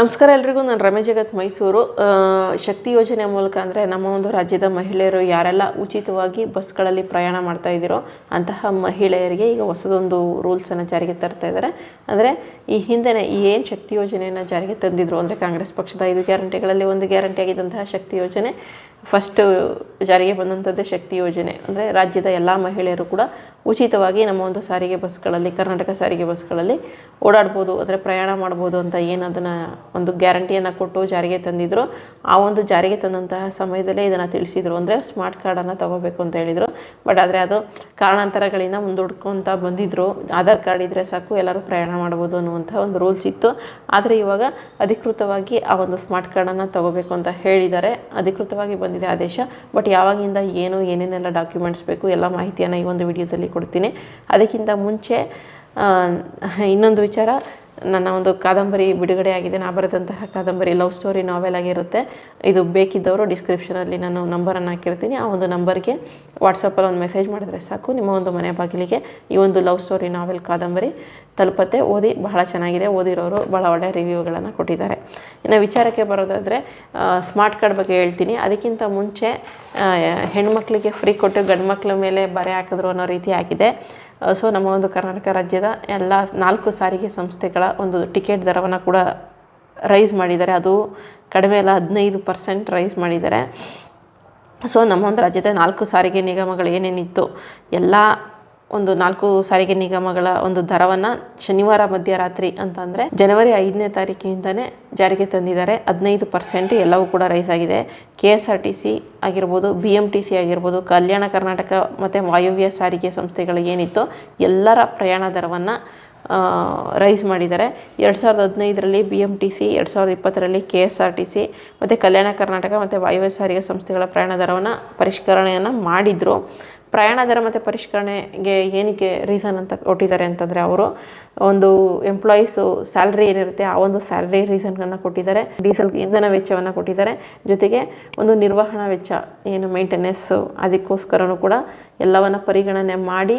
ನಮಸ್ಕಾರ ಎಲ್ರಿಗೂ, ನಾನು ರಮೇಶ್ ಜಗತ್ ಮೈಸೂರು. ಶಕ್ತಿ ಯೋಜನೆ ಮೂಲಕ ಅಂದರೆ ನಮ್ಮ ಒಂದು ರಾಜ್ಯದ ಮಹಿಳೆಯರು ಯಾರೆಲ್ಲ ಉಚಿತವಾಗಿ ಬಸ್ಗಳಲ್ಲಿ ಪ್ರಯಾಣ ಮಾಡ್ತಾ ಇದ್ದೀರೋ ಅಂತಹ ಮಹಿಳೆಯರಿಗೆ ಈಗ ಹೊಸದೊಂದು ರೂಲ್ಸನ್ನು ಜಾರಿಗೆ ತರ್ತಾ ಇದ್ದಾರೆ. ಅಂದರೆ ಈ ಹಿಂದೆನೇ ಏನು ಶಕ್ತಿ ಯೋಜನೆಯನ್ನು ಜಾರಿಗೆ ತಂದಿದ್ರು ಅಂದರೆ ಕಾಂಗ್ರೆಸ್ ಪಕ್ಷದ ಐದು ಗ್ಯಾರಂಟಿಗಳಲ್ಲಿ ಒಂದು ಗ್ಯಾರಂಟಿ ಆಗಿದ್ದಂತಹ ಶಕ್ತಿ ಯೋಜನೆ. ಫಸ್ಟ್ ಜಾರಿಗೆ ಬಂದಂಥದ್ದೇ ಶಕ್ತಿ ಯೋಜನೆ. ಅಂದರೆ ರಾಜ್ಯದ ಎಲ್ಲ ಮಹಿಳೆಯರು ಕೂಡ ಉಚಿತವಾಗಿ ನಮ್ಮ ಒಂದು ಸಾರಿಗೆ ಬಸ್ಗಳಲ್ಲಿ, ಕರ್ನಾಟಕ ಸಾರಿಗೆ ಬಸ್ಗಳಲ್ಲಿ ಓಡಾಡ್ಬೋದು, ಅಂದರೆ ಪ್ರಯಾಣ ಮಾಡ್ಬೋದು ಅಂತ ಏನು ಅದನ್ನು ಒಂದು ಗ್ಯಾರಂಟಿಯನ್ನು ಕೊಟ್ಟು ಜಾರಿಗೆ ತಂದಿದ್ರು. ಆ ಒಂದು ಜಾರಿಗೆ ತಂದಂತಹ ಸಮಯದಲ್ಲೇ ಇದನ್ನು ತಿಳಿಸಿದರು. ಅಂದರೆ ಸ್ಮಾರ್ಟ್ ಕಾರ್ಡನ್ನು ತಗೋಬೇಕು ಅಂತ ಹೇಳಿದರು. ಬಟ್ ಆದರೆ ಅದು ಕಾರಣಾಂತರಗಳಿಂದ ಮುಂದೂಡ್ಕೊತ ಬಂದಿದ್ದರು ಆಧಾರ್ ಕಾರ್ಡ್ ಇದ್ದರೆ ಸಾಕು, ಎಲ್ಲರೂ ಪ್ರಯಾಣ ಮಾಡ್ಬೋದು ಅನ್ನುವಂಥ ಒಂದು ರೂಲ್ಸ್ ಇತ್ತು. ಆದರೆ ಇವಾಗ ಅಧಿಕೃತವಾಗಿ ಆ ಒಂದು ಸ್ಮಾರ್ಟ್ ಕಾರ್ಡನ್ನು ತಗೋಬೇಕು ಅಂತ ಹೇಳಿದ್ದಾರೆ. ಅಧಿಕೃತವಾಗಿ ಬಂದಿದೆ ಆದೇಶ. ಬಟ್ ಯಾವಾಗಿಂದ ಏನು, ಏನೇನೆಲ್ಲ ಡಾಕ್ಯುಮೆಂಟ್ಸ್ ಬೇಕು, ಎಲ್ಲ ಮಾಹಿತಿಯನ್ನು ಈ ಒಂದು ವಿಡಿಯೋದಲ್ಲಿ ಕೊಡ್ತೀನಿ. ಅದಕ್ಕಿಂತ ಮುಂಚೆ ಇನ್ನೊಂದು ವಿಚಾರ ನನ್ನ ಒಂದು ಕಾದಂಬರಿ ಬಿಡುಗಡೆ ಆಗಿದೆ. ನಾ ಬರೆದಂತಹ ಕಾದಂಬರಿ ಲವ್ ಸ್ಟೋರಿ ನಾವೆಲ್ ಆಗಿರುತ್ತೆ. ಇದು ಬೇಕಿದ್ದವರು ಡಿಸ್ಕ್ರಿಪ್ಷನಲ್ಲಿ ನಾನು ನಂಬರನ್ನು ಹಾಕಿರ್ತೀನಿ. ಆ ಒಂದು ನಂಬರ್ಗೆ ವಾಟ್ಸಪ್ಪಲ್ಲಿ ಒಂದು ಮೆಸೇಜ್ ಮಾಡಿದ್ರೆ ಸಾಕು. ನಿಮ್ಮ ಒಂದು ಮನೆ ಬಾಗಿಲಿಗೆ ಈ ಒಂದು ಲವ್ ಸ್ಟೋರಿ ನಾವೆಲ್ ಕಾದಂಬರಿ ತಲುಪತ್ತೆ. ಓದಿ ಬಹಳ ಚೆನ್ನಾಗಿದೆ. ಓದಿರೋರು ಭಾಳ ಒಳ್ಳೆಯ ರಿವ್ಯೂಗಳನ್ನು ಕೊಟ್ಟಿದ್ದಾರೆ. ಇನ್ನು ವಿಚಾರಕ್ಕೆ ಬರೋದಾದರೆ ಸ್ಮಾರ್ಟ್ ಕಾರ್ಡ್ ಬಗ್ಗೆ ಹೇಳ್ತೀನಿ. ಅದಕ್ಕಿಂತ ಮುಂಚೆ ಹೆಣ್ಮಕ್ಳಿಗೆ ಫ್ರೀ ಕೊಟ್ಟು ಗಂಡು ಮಕ್ಳ ಮೇಲೆ ಬರೆ ಹಾಕಿದ್ರು ಅನ್ನೋ ರೀತಿ ಆಗಿದೆ. ಸೊ ನಮ್ಮ ಒಂದು ಕರ್ನಾಟಕ ರಾಜ್ಯದ ಎಲ್ಲ ನಾಲ್ಕು ಸಾರಿಗೆ ಸಂಸ್ಥೆಗಳ ಒಂದು ಟಿಕೆಟ್ ದರವನ್ನು ಕೂಡ ರೈಸ್ ಮಾಡಿದ್ದಾರೆ. ಅದು ಕಡಿಮೆ ಎಲ್ಲ ಹದಿನೈದು ಪರ್ಸೆಂಟ್ ರೈಸ್ ಮಾಡಿದ್ದಾರೆ. ಸೊ ನಮ್ಮ ಒಂದು ರಾಜ್ಯದ ನಾಲ್ಕು ಸಾರಿಗೆ ನಿಗಮಗಳು ಏನೇನಿತ್ತು, ಎಲ್ಲ ಒಂದು ನಾಲ್ಕು ಸಾರಿಗೆ ನಿಗಮಗಳ ಒಂದು ದರವನ್ನು ಶನಿವಾರ ಮಧ್ಯರಾತ್ರಿ ಅಂತಂದರೆ ಜನವರಿ ಐದನೇ ತಾರೀಕಿನಿಂದನೇ ಜಾರಿಗೆ ತಂದಿದ್ದಾರೆ. ಹದಿನೈದು ಪರ್ಸೆಂಟ್ ಎಲ್ಲವೂ ಕೂಡ ರೈಸ್ ಆಗಿದೆ. K S R T C ಆಗಿರ್ಬೋದು, ಬಿ ಎಂ ಟಿ ಸಿ ಆಗಿರ್ಬೋದು, ಕಲ್ಯಾಣ ಕರ್ನಾಟಕ ಮತ್ತು ವಾಯುವ್ಯ ಸಾರಿಗೆ ಸಂಸ್ಥೆಗಳು ಏನಿತ್ತು ಎಲ್ಲರ ಪ್ರಯಾಣ ದರವನ್ನು ರೈಸ್ ಮಾಡಿದ್ದಾರೆ. ಎರಡು ಸಾವಿರದ ಹದಿನೈದರಲ್ಲಿ ಬಿ ಎಂ ಟಿ ಸಿ, ಎರಡು ಸಾವಿರದ ಇಪ್ಪತ್ತರಲ್ಲಿ K S R T C ಮತ್ತು ಕಲ್ಯಾಣ ಕರ್ನಾಟಕ ಮತ್ತು ವಾಯುವ್ಯ ಸಾರಿಗೆ ಸಂಸ್ಥೆಗಳ ಪ್ರಯಾಣ ದರವನ್ನು ಪರಿಷ್ಕರಣೆಯನ್ನು ಮಾಡಿದರು. ಪ್ರಯಾಣ ದರ ಮತ್ತು ಪರಿಷ್ಕರಣೆಗೆ ಏನಕ್ಕೆ ರೀಸನ್ ಅಂತ ಕೊಟ್ಟಿದ್ದಾರೆ ಅಂತಂದರೆ ಅವರು ಒಂದು ಎಂಪ್ಲಾಯೀಸು ಸ್ಯಾಲ್ರಿ ಏನಿರುತ್ತೆ ಆ ಒಂದು ಸ್ಯಾಲ್ರಿ ರೀಸನ್ಗಳನ್ನ ಕೊಟ್ಟಿದ್ದಾರೆ. ಡೀಸೆಲ್ ಇಂಧನ ವೆಚ್ಚವನ್ನು ಕೊಟ್ಟಿದ್ದಾರೆ. ಜೊತೆಗೆ ಒಂದು ನಿರ್ವಹಣಾ ವೆಚ್ಚ, ಏನು ಮೇಂಟೆನೆನ್ಸು ಅದಕ್ಕೋಸ್ಕರನೂ ಕೂಡ ಎಲ್ಲವನ್ನು ಪರಿಗಣನೆ ಮಾಡಿ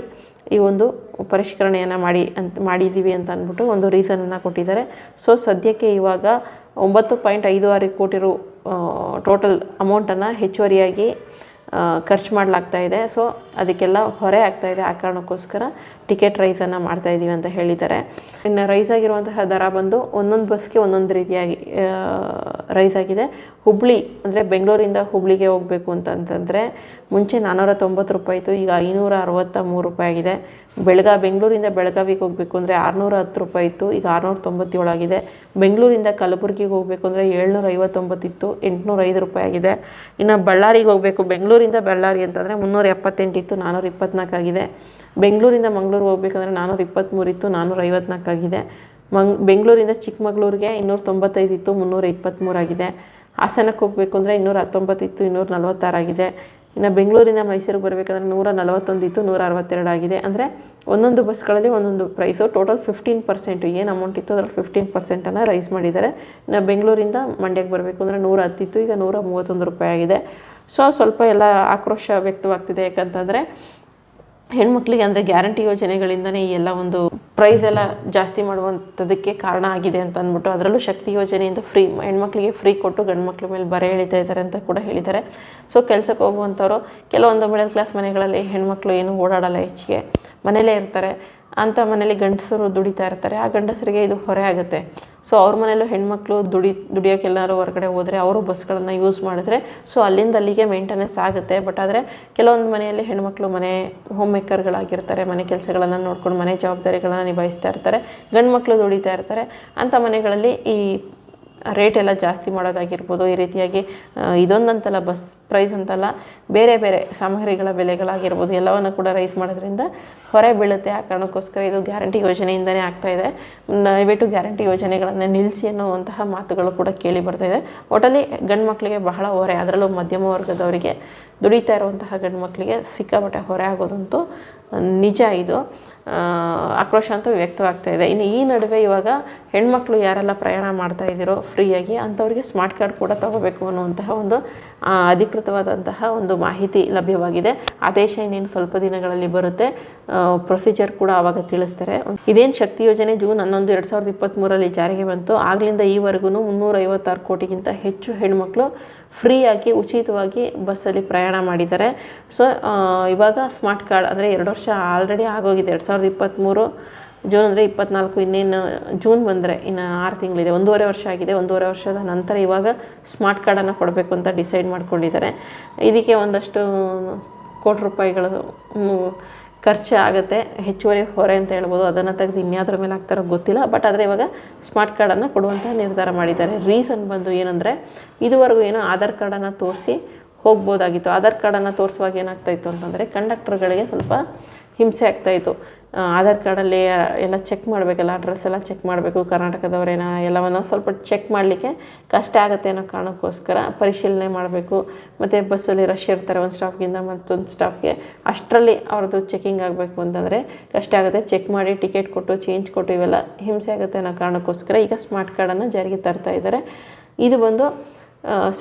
ಈ ಒಂದು ಪರಿಷ್ಕರಣೆಯನ್ನು ಮಾಡಿ ಅಂತ ಮಾಡಿದ್ದೀವಿ ಅಂತ ಅಂದ್ಬಿಟ್ಟು ಒಂದು ರೀಸನನ್ನು ಕೊಟ್ಟಿದ್ದಾರೆ. ಸೊ ಸದ್ಯಕ್ಕೆ ಇವಾಗ ಒಂಬತ್ತು ಪಾಯಿಂಟ್ ಐದು ಆರು ಕೋಟಿ ರು ಟೋಟಲ್ ಅಮೌಂಟನ್ನು ಹೆಚ್ಚುವರಿಯಾಗಿ ಖರ್ಚು ಮಾಡಲಾಗ್ತಾ ಇದೆ. ಸೊ ಅದಕ್ಕೆಲ್ಲ ಹೊರೆ ಆಗ್ತಾ ಇದೆ ಆ ಕಾರಣಕ್ಕೋಸ್ಕರ ಟಿಕೆಟ್ ರೈಸನ್ನು ಮಾಡ್ತಾ ಇದ್ದೀವಿ ಅಂತ ಹೇಳಿದ್ದಾರೆ. ಇನ್ನು ರೈಸ್ ಆಗಿರುವಂತಹ ದರ ಬಂದು ಒಂದೊಂದು ಬಸ್ಗೆ ಒಂದೊಂದು ರೀತಿಯಾಗಿ ರೈಸ್ ಆಗಿದೆ. ಹುಬ್ಳಿ ಅಂದರೆ ಬೆಂಗಳೂರಿಂದ ಹುಬ್ಳಿಗೆ ಹೋಗಬೇಕು ಅಂತಂತಂದರೆ ಮುಂಚೆ ನಾನ್ನೂರ ತೊಂಬತ್ತು ರೂಪಾಯಿ ಇತ್ತು, ಈಗ ಐನೂರ ಅರವತ್ತ ಮೂರು ರೂಪಾಯಿ ಆಗಿದೆ. ಬೆಳಗಾ, ಬೆಂಗಳೂರಿಂದ ಬೆಳಗಾವಿಗೆ ಹೋಗಬೇಕು ಅಂದರೆ ಆರುನೂರ ಹತ್ತು ರೂಪಾಯಿ ಇತ್ತು, ಈಗ ಆರುನೂರ ತೊಂಬತ್ತೇಳು ಆಗಿದೆ. ಬೆಂಗಳೂರಿಂದ ಕಲಬುರಗಿಗೆ ಹೋಗಬೇಕು ಅಂದರೆ ಏಳ್ನೂರ ಐವತ್ತೊಂಬತ್ತಿತ್ತು ಎಂಟುನೂರ ಐದು ರೂಪಾಯಿ ಆಗಿದೆ. ಇನ್ನು ಬಳ್ಳಾರಿಗೆ ಹೋಗಬೇಕು ಬೆಂಗಳೂರಿಂದ ಬಳ್ಳಾರಿ ಅಂತಂದರೆ ಮುನ್ನೂರ ಎಪ್ಪತ್ತೆಂಟಿತ್ತು ನಾನ್ನೂರ ಇಪ್ಪತ್ನಾಲ್ಕು ಆಗಿದೆ. ಬೆಂಗಳೂರಿಂದ ಮಂಗಳೂರು ಹೋಗ್ಬೇಕಂದ್ರೆ ನಾನ್ನೂರ ಇಪ್ಪತ್ತ್ಮೂರು ಇತ್ತು ನಾನ್ನೂರ ಐವತ್ನಾಲ್ಕಾಗಿದೆ ಮಂಗ್, ಬೆಂಗಳೂರಿಂದ ಚಿಕ್ಕಮಗಳೂರಿಗೆ ಇನ್ನೂರ ತೊಂಬತ್ತೈದು ಇತ್ತು, ಮುನ್ನೂರ ಇಪ್ಪತ್ತ್ಮೂರಾಗಿದೆ ಹಾಸನಕ್ಕೆ ಹೋಗಬೇಕು ಅಂದರೆ ಇನ್ನೂರ ಹತ್ತೊಂಬತ್ತು ಇತ್ತು, ಇನ್ನೂರ ನಲ್ವತ್ತಾರಾಗಿದೆ ಇನ್ನು ಬೆಂಗಳೂರಿಂದ ಮೈಸೂರಿಗೆ ಬರಬೇಕಂದ್ರೆ ನೂರ ನಲವತ್ತೊಂದು ಇತ್ತು, ನೂರ ಅರವತ್ತೆರಡು ಆಗಿದೆ. ಅಂದರೆ ಒಂದೊಂದು ಬಸ್ಗಳಲ್ಲಿ ಒಂದೊಂದು ಪ್ರೈಸು ಟೋಟಲ್ ಫಿಫ್ಟೀನ್ ಪರ್ಸೆಂಟು ಏನು ಅಮೌಂಟ್ ಇತ್ತು ಅದರಲ್ಲಿ ಫಿಫ್ಟೀನ್ ಪರ್ಸೆಂಟನ್ನು ರೈಸ್ ಮಾಡಿದ್ದಾರೆ. ಇನ್ನು ಬೆಂಗಳೂರಿಂದ ಮಂಡ್ಯಕ್ಕೆ ಬರಬೇಕು ಅಂದರೆ ನೂರ ಹತ್ತಿತ್ತು ಈಗ ನೂರ ಮೂವತ್ತೊಂದು ರೂಪಾಯಿ ಆಗಿದೆ. ಸೊ ಸ್ವಲ್ಪ ಎಲ್ಲ ಆಕ್ರೋಶ ವ್ಯಕ್ತವಾಗ್ತಿದೆ ಯಾಕಂತಂದರೆ ಹೆಣ್ಮಕ್ಳಿಗೆ ಅಂದರೆ ಗ್ಯಾರಂಟಿ ಯೋಜನೆಗಳಿಂದನೇ ಈ ಎಲ್ಲ ಒಂದು ಪ್ರೈಸ್ ಎಲ್ಲ ಜಾಸ್ತಿ ಮಾಡುವಂಥದ್ದಕ್ಕೆ ಕಾರಣ ಆಗಿದೆ ಅಂತ ಅಂದ್ಬಿಟ್ಟು ಅದರಲ್ಲೂ ಶಕ್ತಿ ಯೋಜನೆಯಿಂದ ಫ್ರೀ ಹೆಣ್ಮಕ್ಳಿಗೆ ಫ್ರೀ ಕೊಟ್ಟು ಗಂಡು ಮಕ್ಳ ಮೇಲೆ ಬರೆ ಎಳಿತಾ ಇದ್ದಾರೆ ಅಂತ ಕೂಡ ಹೇಳಿದ್ದಾರೆ. ಸೊ ಕೆಲಸಕ್ಕೆ ಹೋಗುವಂಥವ್ರು, ಕೆಲವೊಂದು ಮಿಡಲ್ ಕ್ಲಾಸ್ ಮನೆಗಳಲ್ಲಿ ಹೆಣ್ಮಕ್ಳು ಏನು ಓಡಾಡಲ್ಲ ಹೆಚ್ಚಿಗೆ ಮನೇಲೇ ಇರ್ತಾರೆ. ಅಂಥ ಮನೇಲಿ ಗಂಡಸರು ದುಡಿತಾ ಇರ್ತಾರೆ. ಆ ಗಂಡಸರಿಗೆ ಇದು ಹೊರೆ ಆಗುತ್ತೆ. ಸೊ ಅವ್ರ ಮನೇಲೂ ಹೆಣ್ಮಕ್ಳು ದುಡಿ ದುಡಿಯೋಕ್ಕೆಲ್ಲರೂ ಹೊರಗಡೆ ಹೋದರೆ ಅವರು ಬಸ್ಗಳನ್ನು ಯೂಸ್ ಮಾಡಿದ್ರೆ ಸೊ ಅಲ್ಲಿಂದ ಅಲ್ಲಿಗೆ ಮೇಂಟೆನೆನ್ಸ್ ಆಗುತ್ತೆ. ಬಟ್ ಆದರೆ ಕೆಲವೊಂದು ಮನೆಯಲ್ಲಿ ಹೆಣ್ಮಕ್ಳು ಮನೆ ಹೋಮ್ ಮೇಕರ್ಗಳಾಗಿರ್ತಾರೆ ಮನೆ ಕೆಲಸಗಳನ್ನು ನೋಡ್ಕೊಂಡು ಮನೆ ಜವಾಬ್ದಾರಿಗಳನ್ನು ನಿಭಾಯಿಸ್ತಾ ಇರ್ತಾರೆ ಗಂಡು ಮಕ್ಕಳು ದುಡಿತಾ ಇರ್ತಾರೆ. ಅಂಥ ಮನೆಗಳಲ್ಲಿ ಈ ರೇಟ್ ಎಲ್ಲ ಜಾಸ್ತಿ ಮಾಡೋದಾಗಿರ್ಬೋದು, ಈ ರೀತಿಯಾಗಿ ಇದೊಂದಂತಲ್ಲ ಬಸ್ ಪ್ರೈಸ್ ಅಂತಲ್ಲ, ಬೇರೆ ಬೇರೆ ಸಾಮಗ್ರಿಗಳ ಬೆಲೆಗಳಾಗಿರ್ಬೋದು, ಎಲ್ಲವನ್ನು ಕೂಡ ರೈಸ್ ಮಾಡೋದ್ರಿಂದ ಹೊರೆ ಬೀಳುತ್ತೆ. ಆ ಕಾರಣಕ್ಕೋಸ್ಕರ ಇದು ಗ್ಯಾರಂಟಿ ಯೋಜನೆಯಿಂದನೇ ಆಗ್ತಾ ಇದೆ. ದಯವಿಟ್ಟು ಗ್ಯಾರಂಟಿ ಯೋಜನೆಗಳನ್ನು ನಿಲ್ಲಿಸಿ ಅನ್ನುವಂತಹ ಮಾತುಗಳು ಕೂಡ ಕೇಳಿ ಬರ್ತಾ ಇದೆ. ಒಟ್ಟಲ್ಲಿ ಗಂಡು ಮಕ್ಕಳಿಗೆ ಬಹಳ ಹೊರೆ, ಅದರಲ್ಲೂ ಮಧ್ಯಮ ವರ್ಗದವರಿಗೆ ದುಡಿತಾ ಇರುವಂತಹ ಗಂಡು ಮಕ್ಕಳಿಗೆ ಸಿಕ್ಕಾಪಟ್ಟೆ ಹೊರೆ ಆಗೋದಂತೂ ನಿಜ ಇದು. ಆಕ್ರೋಶ ಅಂತೂ ವ್ಯಕ್ತವಾಗ್ತಾ ಇದೆ. ಇನ್ನು ಈ ನಡುವೆ ಇವಾಗ ಹೆಣ್ಮಕ್ಳು ಯಾರೆಲ್ಲ ಪ್ರಯಾಣ ಮಾಡ್ತಾ ಇದ್ದೀರೋ ಫ್ರೀಯಾಗಿ ಅಂಥವ್ರಿಗೆ ಸ್ಮಾರ್ಟ್ ಕಾರ್ಡ್ ಕೂಡ ತಗೋಬೇಕು ಅನ್ನುವಂತಹ ಒಂದು ಅಧಿಕೃತವಾದಂತಹ ಒಂದು ಮಾಹಿತಿ ಲಭ್ಯವಾಗಿದೆ. ಆದೇಶ ಇನ್ನೇನು ಸ್ವಲ್ಪ ದಿನಗಳಲ್ಲಿ ಬರುತ್ತೆ ಪ್ರೊಸೀಜರ್ ಕೂಡ ಆವಾಗ ತಿಳಿಸ್ತಾರೆ. ಇದೇನು ಶಕ್ತಿ ಯೋಜನೆ? ಜೂನ್ ಹನ್ನೊಂದು, ಎರಡು ಸಾವಿರದ ಇಪ್ಪತ್ತ್ಮೂರರಲ್ಲಿ ಜಾರಿಗೆ ಬಂತು. ಆಗಲಿಂದ ಈವರೆಗೂ ಮುನ್ನೂರೈವತ್ತಾರು ಕೋಟಿಗಿಂತ ಹೆಚ್ಚು ಹೆಣ್ಮಕ್ಳು ಫ್ರೀಯಾಗಿ, ಉಚಿತವಾಗಿ ಬಸ್ಸಲ್ಲಿ ಪ್ರಯಾಣ ಮಾಡಿದ್ದಾರೆ. ಸೊ ಇವಾಗ ಸ್ಮಾರ್ಟ್ ಕಾರ್ಡ್ ಅಂದರೆ ಎರಡು ವರ್ಷ ಆಲ್ರೆಡಿ ಆಗೋಗಿದೆ. ಎರಡು ಸಾವಿರದ ಇಪ್ಪತ್ತ್ಮೂರು ಜೂನ್ ಅಂದರೆ ಇಪ್ಪತ್ನಾಲ್ಕು, ಇನ್ನೇನು ಜೂನ್ ಬಂದರೆ ಇನ್ನು ಆರು ತಿಂಗಳಿದೆ. ಒಂದೂವರೆ ವರ್ಷ ಆಗಿದೆ. ಒಂದೂವರೆ ವರ್ಷದ ನಂತರ ಇವಾಗ ಸ್ಮಾರ್ಟ್ ಕಾರ್ಡನ್ನು ಕೊಡಬೇಕು ಅಂತ ಡಿಸೈಡ್ ಮಾಡ್ಕೊಂಡಿದ್ದಾರೆ. ಇದಕ್ಕೆ ಒಂದಷ್ಟು ಕೋಟಿ ರೂಪಾಯಿಗಳು ಖರ್ಚು ಆಗುತ್ತೆ. ಹೆಚ್ಚುವರಿ ಹೊರೆ ಅಂತ ಹೇಳ್ಬೋದು. ಅದನ್ನು ತೆಗೆದು ಇನ್ಯಾದ್ರ ಮೇಲೆ ಆಗ್ತಾರೋ ಗೊತ್ತಿಲ್ಲ. ಬಟ್ ಆದರೆ ಇವಾಗ ಸ್ಮಾರ್ಟ್ ಕಾರ್ಡನ್ನು ಕೊಡುವಂಥ ನಿರ್ಧಾರ ಮಾಡಿದ್ದಾರೆ. ರೀಸನ್ ಬಂದು ಏನಂದರೆ, ಇದುವರೆಗೂ ಏನೋ ಆಧಾರ್ ಕಾರ್ಡನ್ನು ತೋರಿಸಿ ಹೋಗ್ಬೋದಾಗಿತ್ತು. ಆಧಾರ್ ಕಾರ್ಡನ್ನು ತೋರಿಸುವಾಗ ಏನಾಗ್ತಾಯಿತ್ತು ಅಂತಂದರೆ ಕಂಡಕ್ಟರ್ಗಳಿಗೆ ಸ್ವಲ್ಪ ಹಿಂಸೆ ಆಗ್ತಾಯಿತ್ತು ಆಧಾರ್ ಕಾರ್ಡಲ್ಲಿ ಎಲ್ಲ ಚೆಕ್ ಮಾಡಬೇಕಲ್ಲ ಅಡ್ರೆಸ್ ಎಲ್ಲ ಚೆಕ್ ಮಾಡಬೇಕು. ಕರ್ನಾಟಕದವರೇನ ಎಲ್ಲವನ್ನು ಸ್ವಲ್ಪ ಚೆಕ್ ಮಾಡಲಿಕ್ಕೆ ಕಷ್ಟ ಆಗುತ್ತೆ ಅನ್ನೋ ಕಾರಣಕ್ಕೋಸ್ಕರ ಪರಿಶೀಲನೆ ಮಾಡಬೇಕು. ಮತ್ತು ಬಸ್ಸಲ್ಲಿ ರಶ್ ಇರ್ತಾರೆ ಒಂದು ಸ್ಟಾಪ್ಗಿಂತ ಮತ್ತೊಂದು ಸ್ಟಾಪ್ಗೆ ಅಷ್ಟರಲ್ಲಿ ಅವ್ರದ್ದು ಚೆಕಿಂಗ್ ಆಗಬೇಕು ಅಂತಂದರೆ ಕಷ್ಟ ಆಗುತ್ತೆ. ಚೆಕ್ ಮಾಡಿ ಟಿಕೆಟ್ ಕೊಟ್ಟು ಚೇಂಜ್ ಕೊಟ್ಟು ಇವೆಲ್ಲ ಹಿಂಸೆ ಆಗುತ್ತೆ ಅನ್ನೋ ಕಾರಣಕ್ಕೋಸ್ಕರ ಈಗ ಸ್ಮಾರ್ಟ್ ಕಾರ್ಡನ್ನು ಜಾರಿಗೆ ತರ್ತಾ ಇದ್ದಾರೆ. ಇದು ಬಂದು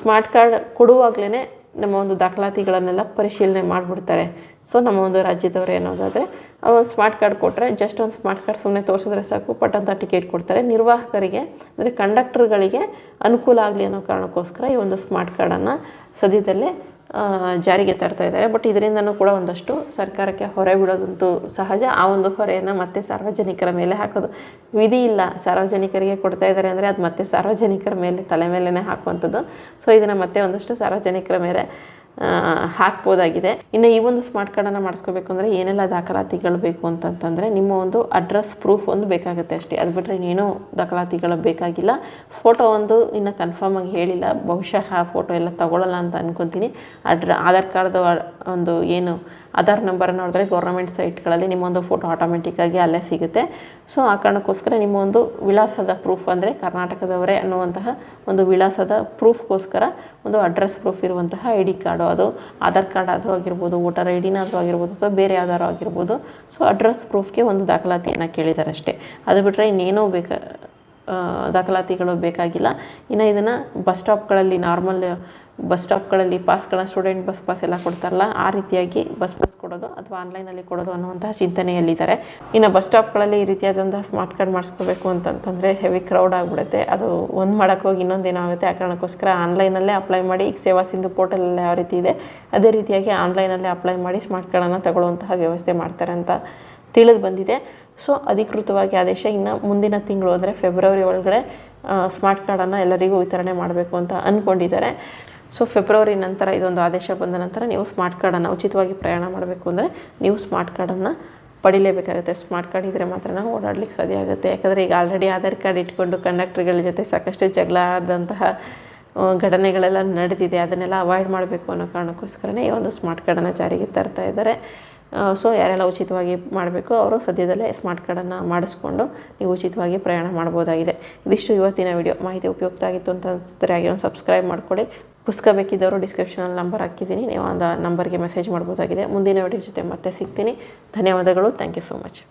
ಸ್ಮಾರ್ಟ್ ಕಾರ್ಡ್ ಕೊಡುವಾಗಲೇ ನಮ್ಮ ಒಂದು ದಾಖಲಾತಿಗಳನ್ನೆಲ್ಲ ಪರಿಶೀಲನೆ ಮಾಡಿಬಿಡ್ತಾರೆ. ಸೊ ನಮ್ಮ ಒಂದು ರಾಜ್ಯದವರು ಏನೋದಾದರೆ ಒಂದು ಸ್ಮಾರ್ಟ್ ಕಾರ್ಡ್ ಕೊಟ್ಟರೆ ಜಸ್ಟ್ ಒಂದು ಸ್ಮಾರ್ಟ್ ಕಾರ್ಡ್ ಸುಮ್ಮನೆ ತೋರಿಸಿದ್ರೆ ಸಾಕು ಪಟ್ ಅಂತ ಟಿಕೆಟ್ ಕೊಡ್ತಾರೆ. ನಿರ್ವಾಹಕರಿಗೆ, ಅಂದರೆ ಕಂಡಕ್ಟರ್ಗಳಿಗೆ ಅನುಕೂಲ ಆಗಲಿ ಅನ್ನೋ ಕಾರಣಕ್ಕೋಸ್ಕರ ಈ ಒಂದು ಸ್ಮಾರ್ಟ್ ಕಾರ್ಡನ್ನು ಸದ್ಯದಲ್ಲೇ ಜಾರಿಗೆ ತರ್ತಾ ಇದ್ದಾರೆ. ಬಟ್ ಇದರಿಂದನೂ ಕೂಡ ಒಂದಷ್ಟು ಸರ್ಕಾರಕ್ಕೆ ಹೊರೆ ಬಿಡೋದಂತೂ ಸಹಜ. ಆ ಒಂದು ಹೊರೆಯನ್ನು ಮತ್ತೆ ಸಾರ್ವಜನಿಕರ ಮೇಲೆ ಹಾಕೋದು. ವಿಧಿ ಇಲ್ಲ. ಸಾರ್ವಜನಿಕರಿಗೆ ಕೊಡ್ತಾ ಇದ್ದಾರೆ ಅಂದರೆ ಅದು ಮತ್ತೆ ಸಾರ್ವಜನಿಕರ ಮೇಲೆ, ತಲೆ ಮೇಲೇ ಹಾಕುವಂಥದ್ದು. ಸೊ ಇದನ್ನು ಮತ್ತೆ ಒಂದಷ್ಟು ಸಾರ್ವಜನಿಕರ ಮೇಲೆ ಹಾಕ್ಬೋದಾಗಿದೆ. ಇನ್ನು ಈ ಒಂದು ಸ್ಮಾರ್ಟ್ ಕಾರ್ಡನ್ನು ಮಾಡಿಸ್ಕೋಬೇಕು ಅಂದರೆ ಏನೆಲ್ಲ ದಾಖಲಾತಿಗಳು ಬೇಕು ಅಂತಂತಂದರೆ ನಿಮ್ಮ ಒಂದು ಅಡ್ರೆಸ್ ಪ್ರೂಫ್ ಒಂದು ಬೇಕಾಗುತ್ತೆ ಅಷ್ಟೇ. ಅದು ಬಿಟ್ಟರೆ ಇನ್ನೇನೂ ದಾಖಲಾತಿಗಳು ಬೇಕಾಗಿಲ್ಲ. ಫೋಟೋ ಒಂದು ಇನ್ನು ಕನ್ಫರ್ಮ್ ಆಗಿ ಹೇಳಿಲ್ಲ. ಬಹುಶಃ ಆ ಫೋಟೋ ಎಲ್ಲ ತಗೊಳ್ಳಲ್ಲ ಅಂತ ಅನ್ಕೊತೀನಿ. ಅಡ್ರ ಆಧಾರ್ ಕಾರ್ಡ್ದು ಒಂದು ಏನು ಆಧಾರ್ ನಂಬರ್ ನೋಡಿದ್ರೆ ಗೌರ್ಮೆಂಟ್ ಸೈಟ್ಗಳಲ್ಲಿ ನಿಮ್ಮೊಂದು ಫೋಟೋ ಆಟೋಮೆಟಿಕ್ಕಾಗಿ ಅಲ್ಲೇ ಸಿಗುತ್ತೆ. ಸೊ ಆ ಕಾರಣಕ್ಕೋಸ್ಕರ ನಿಮ್ಮ ಒಂದು ವಿಳಾಸದ ಪ್ರೂಫ್ ಅಂದರೆ ಕರ್ನಾಟಕದವರೇ ಅನ್ನುವಂತಹ ಒಂದು ವಿಳಾಸದ ಪ್ರೂಫ್ಗೋಸ್ಕರ ಒಂದು ಅಡ್ರೆಸ್ ಪ್ರೂಫ್ ಇರುವಂತಹ ಐ ಡಿ ಕಾರ್ಡು ಅದು. ಆಧಾರ್ ಕಾರ್ಡ್ ಆದರೂ ಆಗಿರ್ಬೋದು ವೋಟರ್ ಐ ಡಿನಾದರೂ ಆಗಿರ್ಬೋದು, ಅಥವಾ ಬೇರೆ ಯಾವ್ದಾದ್ರು ಆಗಿರ್ಬೋದು. ಸೊ ಅಡ್ರೆಸ್ ಪ್ರೂಫ್ಗೆ ಒಂದು ದಾಖಲಾತಿಯನ್ನು ಕೇಳಿದ್ದಾರೆ ಅಷ್ಟೇ. ಅದು ಬಿಟ್ಟರೆ ಇನ್ನೇನೂ ಬೇಕಾ ದಾಖಲಾತಿಗಳು ಬೇಕಾಗಿಲ್ಲ. ಇನ್ನು ಇದನ್ನು ಬಸ್ ಸ್ಟಾಪ್ಗಳಲ್ಲಿ ನಾರ್ಮಲ್ ಬಸ್ ಸ್ಟಾಪ್ಗಳಲ್ಲಿ ಪಾಸ್ಗಳನ್ನ ಸ್ಟೂಡೆಂಟ್ ಬಸ್ ಪಾಸ್ ಎಲ್ಲ ಕೊಡ್ತಾರಲ್ಲ, ಆ ರೀತಿಯಾಗಿ ಬಸ್ ಪಾಸ್ ಕೊಡೋದು ಅಥವಾ ಆನ್ಲೈನಲ್ಲಿ ಕೊಡೋದು ಅನ್ನುವಂತಹ ಚಿಂತನೆಯಲ್ಲಿದ್ದಾರೆ. ಇನ್ನು ಬಸ್ ಸ್ಟಾಪ್ಗಳಲ್ಲಿ ಈ ರೀತಿಯಾದಂತಹ ಸ್ಮಾರ್ಟ್ ಕಾರ್ಡ್ ಮಾಡಿಸ್ಕೋಬೇಕು ಅಂತಂತಂದರೆ ಹೆವಿ ಕ್ರೌಡ್ ಆಗಿಬಿಡುತ್ತೆ. ಅದು ಒಂದು ಮಾಡೋಕ್ಕೋಗಿ ಇನ್ನೊಂದು ಏನಾಗುತ್ತೆ? ಆ ಕಾರಣಕ್ಕೋಸ್ಕರ ಆನ್ಲೈನಲ್ಲೇ ಅಪ್ಲೈ ಮಾಡಿ, ಈಗ ಸೇವಾ ಸಿಂಧು ಪೋರ್ಟಲಲ್ಲಿ ಯಾವ ರೀತಿ ಇದೆ, ಅದೇ ರೀತಿಯಾಗಿ ಆನ್ಲೈನಲ್ಲೇ ಅಪ್ಲೈ ಮಾಡಿ ಸ್ಮಾರ್ಟ್ ಕಾರ್ಡನ್ನು ತಗೊಳ್ಳುವಂತಹ ವ್ಯವಸ್ಥೆ ಮಾಡ್ತಾರೆ ಅಂತ ತಿಳಿದು ಬಂದಿದೆ. ಸೊ ಅಧಿಕೃತವಾಗಿ ಆದೇಶ ಇನ್ನು ಮುಂದಿನ ತಿಂಗಳು, ಅಂದರೆ ಫೆಬ್ರವರಿ ಒಳಗಡೆ ಸ್ಮಾರ್ಟ್ ಕಾರ್ಡನ್ನು ಎಲ್ಲರಿಗೂ ವಿತರಣೆ ಮಾಡಬೇಕು ಅಂತ ಅಂದ್ಕೊಂಡಿದ್ದಾರೆ ಸೊ ಫೆಬ್ರವರಿ ನಂತರ ಇದೊಂದು ಆದೇಶ ಬಂದ ನಂತರ ನೀವು ಸ್ಮಾರ್ಟ್ ಕಾರ್ಡನ್ನು ಉಚಿತವಾಗಿ ಪ್ರಯಾಣ ಮಾಡಬೇಕು ಅಂದರೆ ನೀವು ಸ್ಮಾರ್ಟ್ ಕಾರ್ಡನ್ನು ಪಡಿಲೇಬೇಕಾಗುತ್ತೆ. ಸ್ಮಾರ್ಟ್ ಕಾರ್ಡ್ ಇದ್ದರೆ ಮಾತ್ರ ನಾವು ಓಡಾಡ್ಲಿಕ್ಕೆ ಸಾಧ್ಯ ಆಗುತ್ತೆ. ಯಾಕಂದರೆ ಈಗ ಆಲ್ರೆಡಿ ಆಧಾರ್ ಕಾರ್ಡ್ ಇಟ್ಕೊಂಡು ಕಂಡಕ್ಟರ್ಗಳ ಜೊತೆ ಸಾಕಷ್ಟು ಜಗಳ ಆದಂತಹ ಘಟನೆಗಳೆಲ್ಲ ನಡೆದಿದೆ. ಅದನ್ನೆಲ್ಲ ಅವಾಯ್ಡ್ ಮಾಡಬೇಕು ಅನ್ನೋ ಕಾರಣಕ್ಕೋಸ್ಕರನೇ ಈ ಒಂದು ಸ್ಮಾರ್ಟ್ ಕಾರ್ಡನ್ನು ಜಾರಿಗೆ ತರ್ತಾ ಇದ್ದಾರೆ. ಸೊ ಯಾರೆಲ್ಲ ಉಚಿತವಾಗಿ ಮಾಡಬೇಕು ಅವರು ಸದ್ಯದಲ್ಲೇ ಸ್ಮಾರ್ಟ್ ಕಾರ್ಡನ್ನು ಮಾಡಿಸ್ಕೊಂಡು ನೀವು ಉಚಿತವಾಗಿ ಪ್ರಯಾಣ ಮಾಡ್ಬೋದಾಗಿದೆ. ಇದಿಷ್ಟು ಇವತ್ತಿನ ವಿಡಿಯೋ ಮಾಹಿತಿ ಉಪಯುಕ್ತ ಆಗಿತ್ತು ಅಂತ ಅನಿಸಿದ್ರೆ ಹಾಗೆ ಒಂದು ಸಬ್ಸ್ಕ್ರೈಬ್ ಮಾಡ್ಕೊಳ್ಳಿ ಪುಸ್ತಕ ಬೇಕಿದ್ದವರು ಡಿಸ್ಕ್ರಿಪ್ಷನಲ್ಲಿ ನಂಬರ್ ಹಾಕಿದ್ದೀನಿ. ನೀವು ಒಂದು ನಂಬರ್ಗೆ ಮೆಸೇಜ್ ಮಾಡ್ಬೋದಾಗಿದೆ. ಮುಂದಿನ ವಿಡಿಯೋ ಜೊತೆ ಮತ್ತೆ ಸಿಗ್ತೀನಿ. ಧನ್ಯವಾದಗಳು. Thank you so much